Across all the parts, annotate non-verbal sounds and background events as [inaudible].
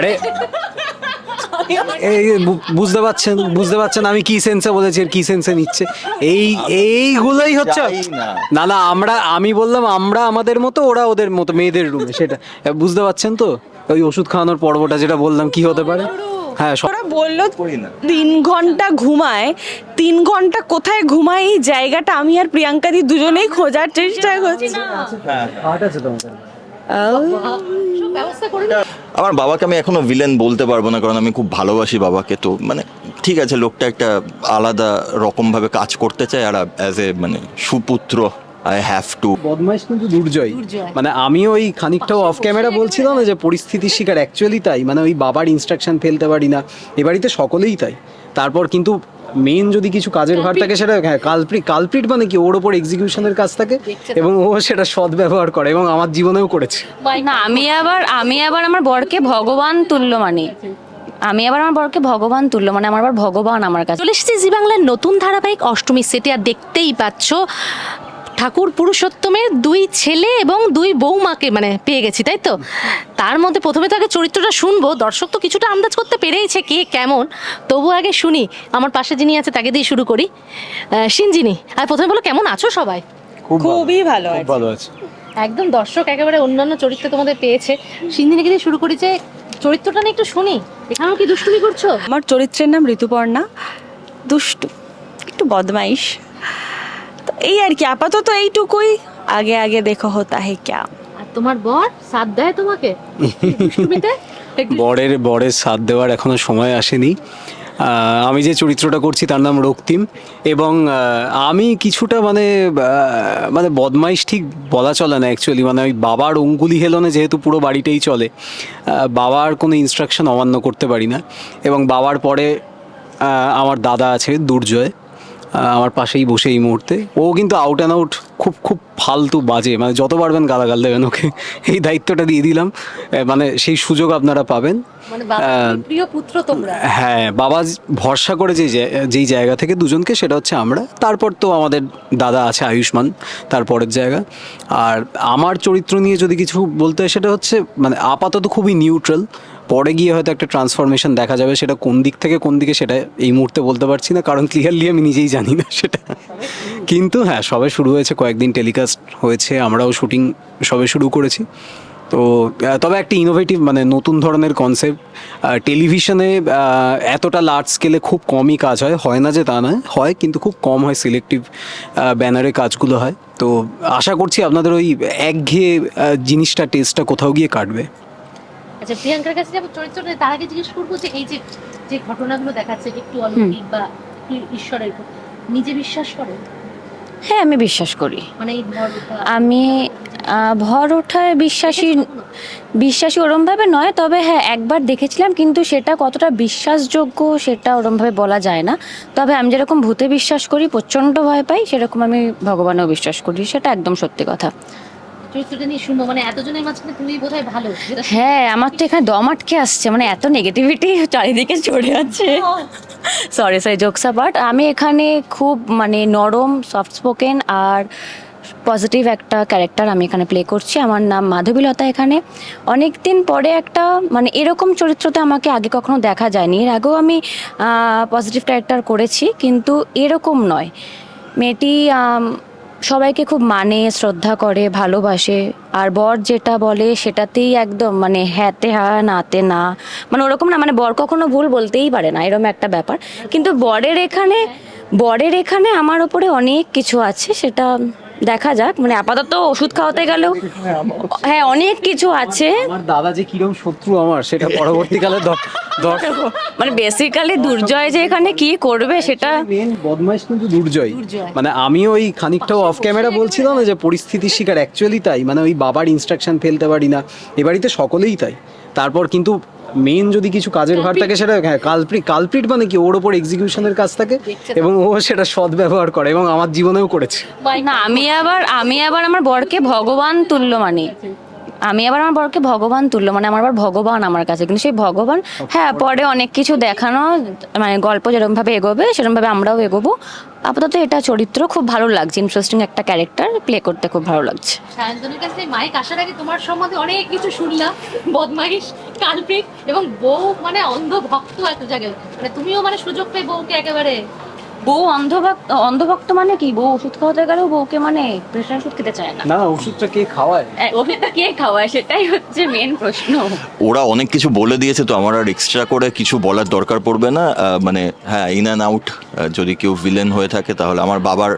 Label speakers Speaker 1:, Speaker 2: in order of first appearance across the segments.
Speaker 1: আরে এই বুঝতে পারছেন বুঝতে পারছেন আমি কি সেন্সে বলেছি আর কি সেন্সে নিচ্ছে। এই এইগুলোই হচ্ছে
Speaker 2: না।
Speaker 1: না না আমরা আমি বললাম আমরা আমাদের মতো ওরা ওদের মতো মেয়েদের রুমে সেটা। বুঝতে পারছেন তো? ওই ওষুধ খাওয়ানোর পর্বটা যেটা বললাম কি হতে পারে? হ্যাঁ
Speaker 3: ওরা বলল তিন ঘণ্টা ঘুমায় তিন ঘণ্টা কোথায় ঘুমায় এই জায়গাটা আমি আর প্রিয়াঙ্কা দি দুজনেই খোঁজার চেষ্টা করছি।
Speaker 1: আছে তোমাদের।
Speaker 2: আমার বাবাকে আমি এখনও ভিলেন বলতে পারব না, কারণ আমি খুব ভালোবাসি বাবাকে, তো মানে ঠিক আছে, লোকটা একটা আলাদা রকমভাবে কাজ করতে চায় আর অ্যাজ এ মানে সুপুত্র। আই হ্যাভ টু
Speaker 1: বদমাইশ কিন্তু দুর্জয়। মানে আমি ওই খানিকটাও অফ ক্যামেরা বলছিলাম না যে পরিস্থিতির শিকার। অ্যাকচুয়ালি তাই। মানে ওই বাবার ইনস্ট্রাকশন ফেলতে পারি না। এ বাড়িতে সকলেই তাই। তারপর কিন্তু মেন যদি কিছু কাজের ভার থাকে সেটা হ্যাঁ কালপ্রিট কালপ্রিট মানে কি? ওর ওপর এক্সিকিউশনের কাজ থাকে এবং ও সেটা সৎ ব্যবহার করে এবং আমার জীবনেও করেছে।
Speaker 4: না আমি আবার আমি আবার আমার বরকে ভগবান তুল্য মানে। আমি আবার আমার বরকে ভগবান তুল্য মানে আমার আবার ভগবান আমার কাছে।
Speaker 5: চলে এসেছি জি বাংলার নতুন ধারাবাহিক অষ্টমী সেটে আর দেখতেই পাচ্ছ। ঠাকুর পুরুষোত্তমের দুই ছেলে এবং দুই বৌমাকে মানে পেয়ে গেছি তাই তো? তার মধ্যে প্রথমে তো আগে চরিত্রটা শুনব দর্শক তো কিছুটা আন্দাজ করতে পেরেইছে কে কেমন। তবু আগে শুনি আমার পাশে যিনি আছে তাকে দিয়ে শুরু করি। সিনজিনি আর প্রথমে বলো কেমন আছো সবাই?
Speaker 3: খুবই ভালো
Speaker 1: ভালো আছে।
Speaker 5: একদম দর্শক একেবারে অন্যান্য চরিত্র তোমাদের পেয়েছে। সিনজিনিকে দিয়ে শুরু করি যে চরিত্রটা নিয়ে একটু শুনি। এখানেও কি দুষ্টুমি করছ?
Speaker 3: আমার চরিত্রের নাম ঋতুপর্ণা। দুষ্টু একটু বদমাইশ। তো এই আর কি আপাতত এইটুকুই। আগে আগে দেখো হতা হে ক্যা।
Speaker 5: আর তোমার বর সাথ দেয় তোমাকে? দুষ্টুমিতে?
Speaker 1: বরের বরের সাথ দেওয়ার এখনও সময় আসেনি। আহ, আমি যে চরিত্রটা করছি তার নাম রক্তিম এবং আহ, আমি কিছুটা মানে আহ, মানে বদমাইশ ঠিক বলা চলে না অ্যাকচুয়ালি মানে ওই বাবার অঙ্গুলি হেলনে যেহেতু পুরো বাড়িটাই চলে আহ, বাবার কোনো ইনস্ট্রাকশন অমান্য করতে পারি না। এবং বাবার পরে আহ, আমার দাদা আছে দুর্জয়। আমার পাশেই বসে এই মুহূর্তে। ও কিন্তু আউট অ্যান্ড আউট খুব খুব ফালতু বাজে। মানে যত পারবেন গালাগাল দেবেন ওকে। এই দায়িত্বটা দিয়ে দিলাম। মানে সেই সুযোগ আপনারা পাবেন।
Speaker 5: মানে
Speaker 1: হ্যাঁ বাবা ভরসা করে যে যেই জায়গা থেকে দুজনকে সেটা হচ্ছে আমরা। তারপর তো আমাদের দাদা আছে আয়ুষ্মান তারপরের জায়গা। আর আমার চরিত্র নিয়ে যদি কিছু বলতে হয় সেটা হচ্ছে মানে আপাতত খুবই নিউট্রাল পরে গিয়ে হয়তো একটা ট্রান্সফরমেশন দেখা যাবে, সেটা কোন দিক থেকে কোন দিকে সেটা এই মুহূর্তে বলতে পারছি না, কারণ ক্লিয়ারলি আমি নিজেই জানি না সেটা। কিন্তু হ্যাঁ সবে শুরু হয়েছে, কয়েকদিন টেলিকাস্ট হয়েছে, আমরাও শুটিং সবে শুরু করেছি। তো তবে একটা ইনোভেটিভ মানে নতুন ধরনের কনসেপ্ট টেলিভিশনে এতটা লার্জ স্কেলে খুব কমই কাজ হয় হয় না যে তা নয়, হয় কিন্তু খুব কম হয় সিলেক্টিভ ব্যানারে কাজগুলো হয়। তো আশা করছি আপনাদের ওই একঘেয়ে জিনিসটা টেস্টটা কোথাও গিয়ে কাটবে।
Speaker 5: আচ্ছা প্রিয়াঙ্কার কাছে যাব চরিত্রটা তার আগে জিজ্ঞেস করব যে এই যে যে ঘটনাগুলো দেখাচ্ছে একটু অলৌকিক বা ঈশ্বরের নিজে বিশ্বাস করে?
Speaker 4: হ্যাঁ আমি বিশ্বাস করি।
Speaker 5: মানে
Speaker 4: আমি ভর ওঠায় বিশ্বাসী বিশ্বাসী ওরমভাবে নয় তবে হ্যাঁ একবার দেখেছিলাম কিন্তু সেটা কতটা বিশ্বাসযোগ্য সেটা ওরমভাবে বলা যায় না। তবে আমি যেরকম ভূতে বিশ্বাস করি প্রচণ্ড ভয় পাই সেরকম আমি ভগবানেও বিশ্বাস করি সেটা একদম সত্যি কথা।
Speaker 5: চরিত্রটা নিয়ে শুনব। মানে এতজনের মাঝখানে তুমি বোধহয় ভালো
Speaker 4: হ্যাঁ আমার তো এখানে দম আটকে আসছে মানে এত নেগেটিভিটি চারিদিকে চড়ে আছে সরি সরি জোকস বাট আমি এখানে খুব মানে নরম সফট স্পোকেন আর পজিটিভ একটা ক্যারেক্টার আমি এখানে প্লে করছি। আমার নাম মাধবীলতা এখানে। অনেক দিন পরে একটা মানে এরকম চরিত্রতে আমাকে আগে কখনো দেখা যায়নি। এর আগেও আমি পজিটিভ ক্যারেক্টার করেছি কিন্তু এরকম নয়। মেয়েটি সবাইকে খুব মানে শ্রদ্ধা করে, ভালোবাসে। আর বর যেটা বলে সেটাতেই একদম মানে হ্যাঁতে হ্যাঁ নাতে না। মানে ওরকম না মানে বর কখনো ভুল বলতেই পারে না এরকম একটা ব্যাপার। কিন্তু বরের এখানে বরের এখানে আমার ওপরে অনেক কিছু আছে, সেটা দেখা যাক মানে আপাতত ওষুধ খাওয়াতে গেলেও হ্যাঁ অনেক কিছু আছে।
Speaker 1: আমার দাদা যে কিরম শত্রু আমার সেটা পরবর্তীকালে
Speaker 4: মানে বেসিক্যালি দুর্জয় যে এখানে কি করবে সেটা
Speaker 1: মেন বদমাইশ কিন্তু দুর্জয়। মানে আমি ওই খানিকটাও অফ ক্যামেরা বলছিলাম না যে পরিস্থিতির শিকার অ্যাকচুয়ালি তাই। মানে ওই বাবার ইনস্ট্রাকশন ফেলতে পারি না। এ বাড়িতে সকলেই তাই। তারপর কিন্তু মেন যদি কিছু কাজের ভার থাকে সেটা হ্যাঁ কালপ্রিট কালপ্রিট মানে কি? ওর ওপর এক্সিকিউশনের কাজ থাকে। এবং ও সেটা সৎ ব্যবহার করে এবং আমার জীবনেও করেছে।
Speaker 4: না আমি আবার আমি আবার আমার বরকে ভগবান তুল্য মানি। আমি আবার আমার বরকে ভগবান তুললো মানে আমার আবার ভগবান আমার কাছে। কিন্তু সেই ভগবান হ্যাঁ পরে অনেক কিছু দেখানো মানে গল্প যেরকম ভাবে এগোবে সেরকম ভাবে আমরাও এগোবো। আপাতত এটা চরিত্র খুব ভালো লাগছে ইন্টারেস্টিং একটা ক্যারেক্টার প্লে করতে খুব ভালো লাগছে।
Speaker 5: সায়ন্তনের কাছে মাইক আসার আগে তোমার সম্বন্ধে অনেক কিছু শুনলাম বদমাইশ কালপিক এবং বউ মানে অন্ধ ভক্ত একটা জায়গায়। মানে তুমিও মানে সুযোগ পেয়ে বউকে একেবারে
Speaker 4: বউ অন্ধভক্ত অন্ধভক্ত মানে কি? বউ ওষুধ খাওয়াতে গেলেও বউকে মানে প্রেশার ওষুধ খেতে চায় না।
Speaker 1: না ওষুধটা কে খাওয়ায়?
Speaker 4: ওষুধটা কে খাওয়ায়? সেটাই হচ্ছে মেন প্রশ্ন।
Speaker 2: ওরা অনেক কিছু বলে দিয়েছে তো আমার আর এক্সট্রা করে কিছু বলার দরকার পড়বে না। মানে হ্যাঁ ইন অ্যান্ড আউট যদি কেউ ভিলেন হয়ে থাকে তাহলে আমার বাবার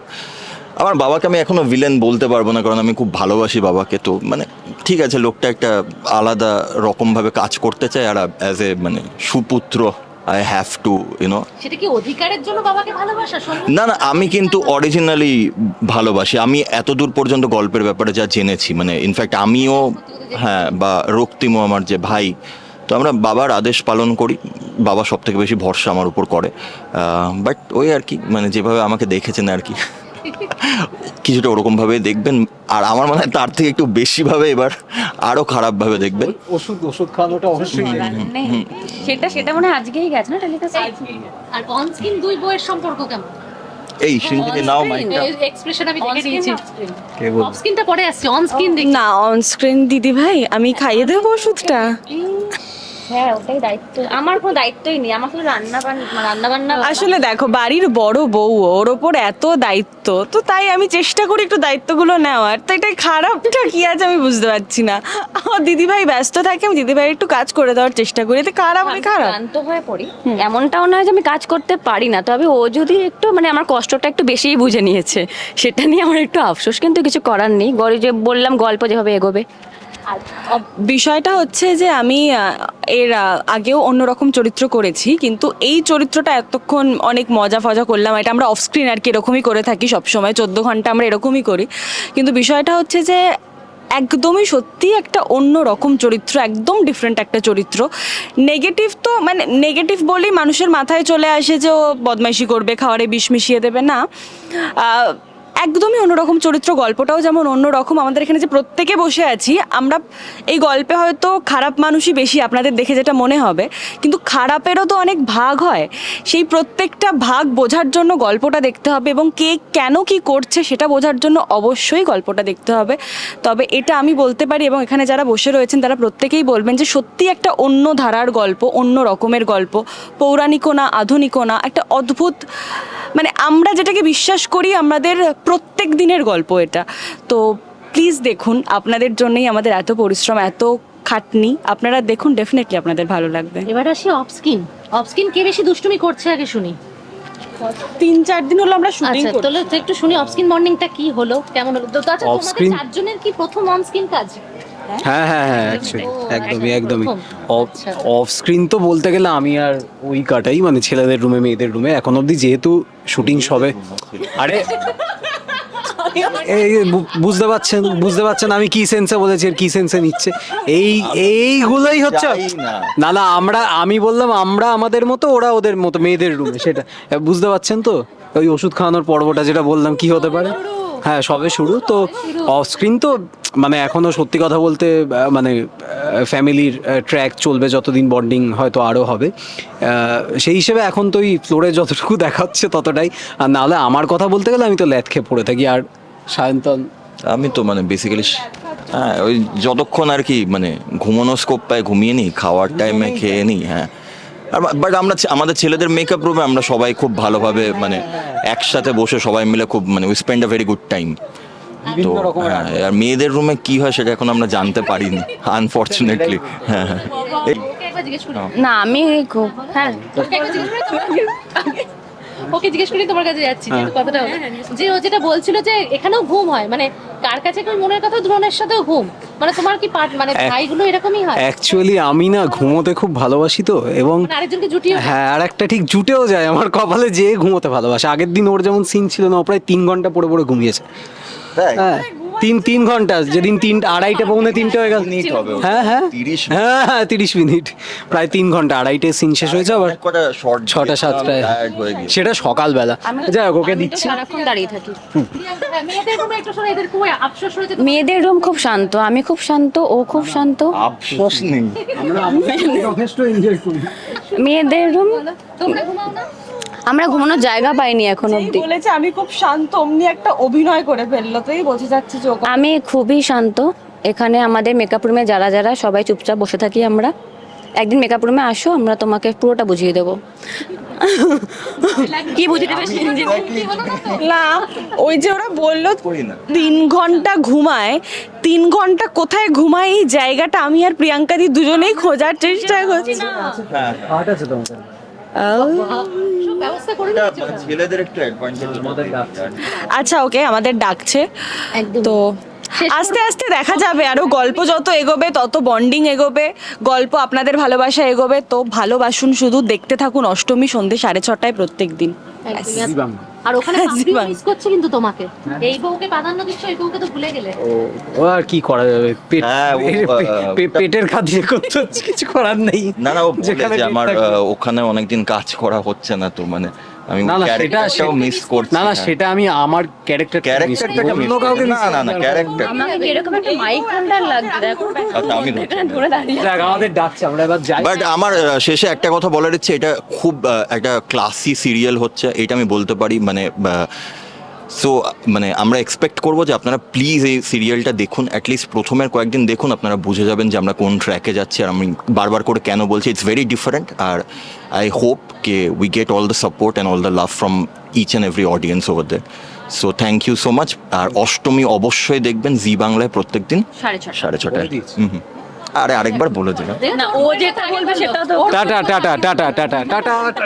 Speaker 2: আমার বাবাকে আমি এখনও ভিলেন বলতে পারব না কারণ আমি খুব ভালোবাসি বাবাকে। তো মানে ঠিক আছে লোকটা একটা আলাদা রকমভাবে কাজ করতে চায় আর অ্যাজ এ মানে সুপুত্র। I have to you know
Speaker 5: সেটা কি অধিকারের জন্য বাবাকে ভালোবাসা?
Speaker 2: না। না আমি কিন্তু অরিজিনালি ভালোবাসি। আমি এত দূর পর্যন্ত গল্পের ব্যাপারে যা জেনেছি মানে ইনফ্যাক্ট আমিও হ্যাঁ বা রক্তিমও আমার যে ভাই। তো আমরা বাবার আদেশ পালন করি বাবা সব থেকে বেশি ভরসা আমার উপর করে। বাট ওই আর কি মানে যেভাবে আমাকে দেখেছেন আর কি। [laughs] কিছুটা ওরকমভাবে দেখবেন। আর আমার মনে হয় তার থেকে একটু বেশিভাবে এবার আরও খারাপভাবে দেখবেন।
Speaker 1: ওষুধ ওষুধ খাওয়ানোটা অবশ্যই
Speaker 4: নেই। সেটা সেটা মনে হয় আজকেই গেছে না টেলিকাস্ট?
Speaker 5: আর অন স্ক্রিন দুই বইয়ের সম্পর্ক কেমন?
Speaker 2: এই সিন্ধুকে নাও মাইকটা
Speaker 5: এক্সপ্রেশন আমি দেখে নিয়েছি।
Speaker 1: কে বলবে?
Speaker 5: অফ স্ক্রিনটা পরে আসছে অন স্ক্রিন দেখি।
Speaker 3: না অন স্ক্রিন দিদি ভাই আমি খাইয়ে দেবো ওষুধটা।
Speaker 4: হ্যাঁ ওটাই দায়িত্ব। আমার কোনো দায়িত্বই নেই। আমার শুধু রান্না বান্না রান্না বান্না
Speaker 3: আসলে দেখো বাড়ির বড় বউ ওর ওপর এত দায়িত্ব তো তাই আমি চেষ্টা করি একটু দায়িত্বগুলো নেওয়ার। তো এটা খারাপটা কি আছে আমি বুঝতে পারছি না। আমার দিদিভাই ব্যস্ত থাকে আমি দিদিভাই একটু কাজ করে দেওয়ার চেষ্টা করি। তো খারাপ আমি খারাপ।
Speaker 4: ক্লান্ত হয়ে পড়ি। এমনটাও নয় যে আমি কাজ করতে পারি না। তবে ও যদি একটু মানে আমার কষ্টটা একটু বেশিই বুঝে নিয়েছে। সেটা নিয়ে আমার একটু আফসোস কিন্তু কিছু করার নেই। যে বললাম গল্প যেভাবে এগোবে।
Speaker 3: বিষয়টা হচ্ছে যে আমি এর আগেও অন্যরকম চরিত্র করেছি, কিন্তু এই চরিত্রটা এতক্ষণ অনেক মজা ফজা করলাম। এটা আমরা অফ স্ক্রিন আর কি এরকমই করে থাকি সবসময়, চোদ্দ ঘণ্টা আমরা এরকমই করি। কিন্তু বিষয়টা হচ্ছে যে একদমই সত্যি একটা অন্য রকম চরিত্র, একদম ডিফারেন্ট একটা চরিত্র। নেগেটিভ তো মানে নেগেটিভ বলেই মানুষের মাথায় চলে আসে যে ও বদমাইশি করবে, খাওয়ারে বিষ মিশিয়ে দেবে, না। একদমই অন্যরকম চরিত্র, গল্পটাও যেমন অন্যরকম। আমাদের এখানে যে প্রত্যেকে বসে আছি, আমরা এই গল্পে হয়তো খারাপ মানুষই বেশি আপনাদের দেখে যেটা মনে হবে, কিন্তু খারাপেরও তো অনেক ভাগ হয়। সেই প্রত্যেকটা ভাগ বোঝার জন্য গল্পটা দেখতে হবে এবং কে কেন কি করছে সেটা বোঝার জন্য অবশ্যই গল্পটা দেখতে হবে। তবে এটা আমি বলতে পারি এবং এখানে যারা বসে রয়েছেন, তারা প্রত্যেকেই বলবেন যে সত্যি একটা অন্য ধারার গল্প, অন্য রকমের গল্প পৌরাণিকও না না, একটা অদ্ভুত মানে আমরা যেটাকে বিশ্বাস করি, আমাদের প্রত্যেক দিনের গল্প এটা। তো প্লিজ দেখুন আপনাদের জন্যই আমাদের এত পরিশ্রম এত খাটনি। আপনারা দেখুন ডেফিনেটলি আপনাদের ভালো লাগবে।
Speaker 5: এবার আসি অফ স্ক্রিন অফ স্ক্রিন কে বেশি দুষ্টুমি করছে আগে শুনি।
Speaker 3: তিন চার দিন হলো আমরা শুটিং
Speaker 5: আচ্ছা তাহলে একটু শুনি অফ স্ক্রিন মর্নিংটা কি হলো? কেমন হলো? তো আচ্ছা তোমাদের চারজনের কি প্রথম অন কাজ?
Speaker 1: হ্যাঁ হ্যাঁ হ্যাঁ একদমই একদমই। অফ
Speaker 5: আচ্ছা।
Speaker 1: অফ স্ক্রিন তো বলতে গেলে আমি আর ওই কাটাই মানে ছেলেদের রুমে মেয়েদের রুমে এখন অবধি যেহেতু শুটিং সবে আরে এই বুঝতে পারছেন বুঝতে পারছেন আমি কি সেন্সে বলেছি আর কি সেন্সে নিচ্ছে। এই এইগুলোই হচ্ছে
Speaker 2: না।
Speaker 1: না আমরা আমি বললাম আমরা আমাদের মতো ওরা ওদের মতো মেয়েদের রুমে সেটা। বুঝতে পারছেন তো? ওই ওষুধ খাওয়ানোর পর্বটা যেটা বললাম কি হতে পারে? হ্যাঁ সবে শুরু তো অফ স্ক্রিন তো মানে এখনও সত্যি কথা বলতে মানে ফ্যামিলির ট্র্যাক চলবে যতদিন বন্ডিং হয়তো আরও হবে। সেই হিসেবে এখন তো ওই ফ্লোরে যতটুকু দেখাচ্ছে ততটাই। আর নাহলে আমার কথা বলতে গেলে আমি তো ল্যাথ খেয়ে পড়ে থাকি আর সায়ন্তন?
Speaker 2: আমি তো মানে বেসিক্যালি হ্যাঁ ওই যতক্ষণ আর কি মানে ঘুমানো স্কোপ পায় ঘুমিয়ে নিই খাওয়ার টাইমে খেয়ে নিই হ্যাঁ। আর বাট আমরা আমাদের ছেলেদের মেকআপ রুমে আমরা সবাই খুব ভালোভাবে মানে একসাথে বসে সবাই মিলে খুব মানে we spend a very good time তো হ্যাঁ আর মেয়েদের রুমে কি হয় সেটা এখন আমরা জানতে পারিনি আনফর্চুনেটলি হ্যাঁ হ্যাঁ।
Speaker 5: করি।
Speaker 4: না আমি খুব হ্যাঁ।
Speaker 5: ওকে জিজ্ঞেস করি তোমার- কাছে যাচ্ছি যে কথাটা হলো। যে ও যেটা বলছিল যে এখানেও ঘুম হয় মানে কার কাছে কোন মনের কথা দ্রোণের সাথেও ঘুম? মানে তোমার কি পার্ট মানে ভাইগুলো এরকমই হয়?
Speaker 1: অ্যাকচুয়ালি আমি না ঘুমোতে খুব ভালোবাসি তো এবং
Speaker 5: মানে আরেকজনকে জুটিয়ে
Speaker 1: হ্যাঁ আর একটা ঠিক জুটেও যায় আমার কপালে যে ঘুমোতে ভালোবাসে। আগের দিন ওর যেমন সিন ছিল না ও প্রায় তিন ঘণ্টা পড়ে পড়ে ঘুমিয়েছে। হ্যাঁ। তিন তিন ঘণ্টা যেদিন তিন আড়াইটা পৌনে তিনটে হয়ে গেল।
Speaker 2: মিনিট হবে ওটা।
Speaker 1: হ্যাঁ হ্যাঁ।
Speaker 2: তিরিশ
Speaker 1: হ্যাঁ হ্যাঁ তিরিশ মিনিট। প্রায় তিন ঘণ্টা আড়াইটে সিন শেষ হয়েছে আবার।
Speaker 2: কটা শর্ট
Speaker 1: ছটা সাতটায়।
Speaker 2: হয়ে
Speaker 1: সেটা সকালবেলা। যাই হোক ওকে দিচ্ছি।
Speaker 4: সারাক্ষণ দাঁড়িয়ে থাকি।
Speaker 5: মেয়েদের রুমে একটু শোনো এদের খুব আফসোস রয়েছে
Speaker 4: মেয়েদের রুম খুব শান্ত আমি খুব শান্ত ও খুব শান্ত।
Speaker 2: আফসোস নেই।
Speaker 1: যথেষ্ট এনজয় করি।
Speaker 4: মেয়েদের রুম
Speaker 5: তোমরা ঘুমাও না?
Speaker 4: আমরা ঘুমানোর জায়গা পাইনি এখন অব্দি
Speaker 3: বলেছে আমি খুব শান্ত অমনি একটা অভিনয় করে ফেলল তোই বোঝা যাচ্ছে যে
Speaker 4: আমি খুবই শান্ত। এখানে আমাদের মেকআপ রুমে যারা যারা সবাই চুপচাপ বসে থাকি আমরা। একদিন মেকআপ রুমে আসো আমরা তোমাকে পুরোটা বুঝিয়ে দেবো। [laughs] কি বুঝিয়ে দেবে
Speaker 3: না ওই যে ওরা বলল তিন ঘণ্টা ঘুমায়। তিন ঘণ্টা কোথায় ঘুমায়? এই জায়গাটা আমি আর প্রিয়াঙ্কা দি দুজনেই খোঁজার চেষ্টা করছি।
Speaker 5: ব্যবস্থা করে
Speaker 2: মানে ছেলেদের একটু অ্যাডভান্টেজ
Speaker 3: আচ্ছা ওকে আমাদের ডাকছে। তো আস্তে আস্তে দেখা যাবে আরও গল্প যত এগোবে তত বন্ডিং এগোবে গল্প আপনাদের ভালোবাসা এগোবে তো ভালোবাসুন শুধু দেখতে থাকুন অষ্টমী সন্ধ্যে সাড়ে ছটায় প্রত্যেক দিন।
Speaker 5: আর ওখানে মিস করছে কিন্তু তোমাকে। এই বউকে প্রাধান্য দিচ্ছ এই বউকে তো ভুলে গেলে।
Speaker 1: ও আর কি করা যাবে? পেট
Speaker 2: হ্যাঁ,
Speaker 1: পেটের খাতিরে করতে হচ্ছে কিছু করার নেই।
Speaker 2: না না ও
Speaker 1: যেখানে
Speaker 2: বলে যে আমার ওখানে অনেকদিন কাজ করা হচ্ছে না তো মানে আমি
Speaker 1: না না সেটা
Speaker 2: মিস করছি
Speaker 1: না না সেটা আমি আমার ক্যারেক্টার
Speaker 2: ক্যারেক্টারটাকে
Speaker 1: অন্য কাউকে
Speaker 2: না না না ক্যারেক্টার
Speaker 4: আমাকে এরকম একটা মাইক হোল্ডার লাগবে দেখো
Speaker 2: আচ্ছা আমি
Speaker 4: ধরে দাঁড়িয়ে
Speaker 1: দেখ আমাদের ডাকছে আমরা এবার যাই।
Speaker 2: বাট আমার শেষে একটা কথা বলার ইচ্ছে এটা খুব একটা ক্লাসি সিরিয়াল হচ্ছে এটা আমি বলতে পারি মানে সো মানে আমরা এক্সপেক্ট করব যে আপনারা প্লিজ এই সিরিয়ালটা দেখুন অ্যাটলিস্ট প্রথমের কয়েকদিন দেখুন আপনারা বুঝে যাবেন যে আমরা কোন ট্র্যাকে যাচ্ছি আর আমি বারবার করে কেন বলছি ইটস ভেরি ডিফারেন্ট আর I hope K we get all the support and all the love from each and every audience over there so thank you so much আর অষ্টমী অবশ্যই দেখবেন জি বাংলায় প্রত্যেক দিন
Speaker 4: সাড়ে
Speaker 2: ছটায়। হুম হুম। আরে আরেকবার বলে দিলাম।
Speaker 1: Tata tata tata tata tata.